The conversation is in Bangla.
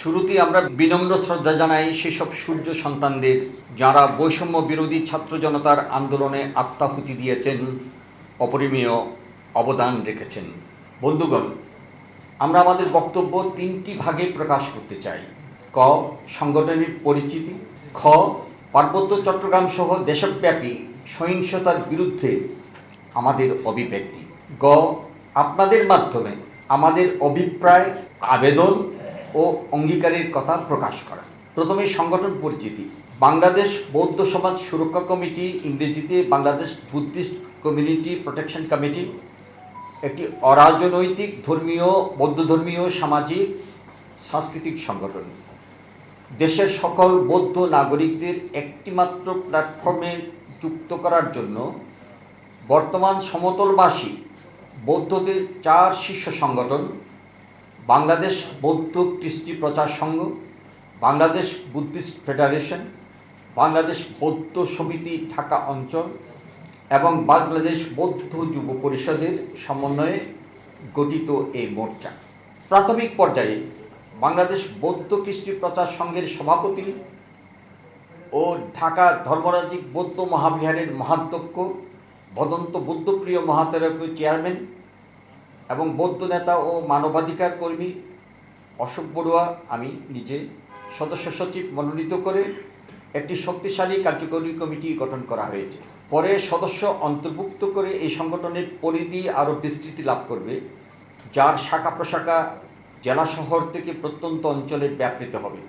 শুরুতেই আমরা বিনম্র শ্রদ্ধা জানাই সেসব সূর্য সন্তানদের যারা বৈষম্য বিরোধী ছাত্র জনতার আন্দোলনে আত্মাহুতি দিয়েছেন, অপরিমেয় অবদান রেখেছেন। বন্ধুগণ, আমরা আমাদের বক্তব্য তিনটি ভাগে প্রকাশ করতে চাই। ক, সংগঠনের পরিচিতি। খ, পার্বত্য চট্টগ্রাম সহ দেশব্যাপী সহিংসতার বিরুদ্ধে আমাদের অভিব্যক্তি। গ, আপনাদের মাধ্যমে আমাদের অভিপ্রায়, আবেদন ও অঙ্গীকারের কথা প্রকাশ করা। প্রথমে সংগঠন পরিচিতি। বাংলাদেশ বৌদ্ধ সমাজ সুরক্ষা কমিটি ইংরেজিতে Bangladesh Buddhist community protection committee, একটি অরাজনৈতিক ধর্মীয়, বৌদ্ধ ধর্মীয়, সামাজিক, সাংস্কৃতিক সংগঠন। দেশের সকল বৌদ্ধ নাগরিকদের একটিমাত্র প্ল্যাটফর্মে যুক্ত করার জন্য বর্তমান সমতলবাসী বৌদ্ধদের চার শীর্ষ সংগঠন বাংলাদেশ বৌদ্ধ কৃষ্টি প্রচার সংঘ, বাংলাদেশ বুদ্ধিস্ট ফেডারেশন, বাংলাদেশ বৌদ্ধ সমিতি ঢাকা অঞ্চল এবং বাংলাদেশ বৌদ্ধ যুব পরিষদের সমন্বয়ে গঠিত এই মোর্চা। প্রাথমিক পর্যায়ে বাংলাদেশ বৌদ্ধ কৃষ্টি প্রচার সংঘের সভাপতি ও ঢাকা ধর্মরাজিক বৌদ্ধ মহাবিহারের মহাধ্যক্ষ ভদন্ত বুদ্ধপ্রিয় মহাতেরকীয় চেয়ারম্যান এবং বৌদ্ধ নেতা ও মানবাধিকার কর্মী অশোক বড়ুয়া আমি নিজে সদস্য সচিব মনোনীত করে একটি শক্তিশালী কার্যকরী কমিটি গঠন করা হয়েছে। পরে সদস্য অন্তর্ভুক্ত করে এই সংগঠনের পরিধি আরও বিস্তৃতি লাভ করবে, যার শাখা প্রশাখা জেলা শহর থেকে প্রত্যন্ত অঞ্চলে ব্যাপৃত হবে।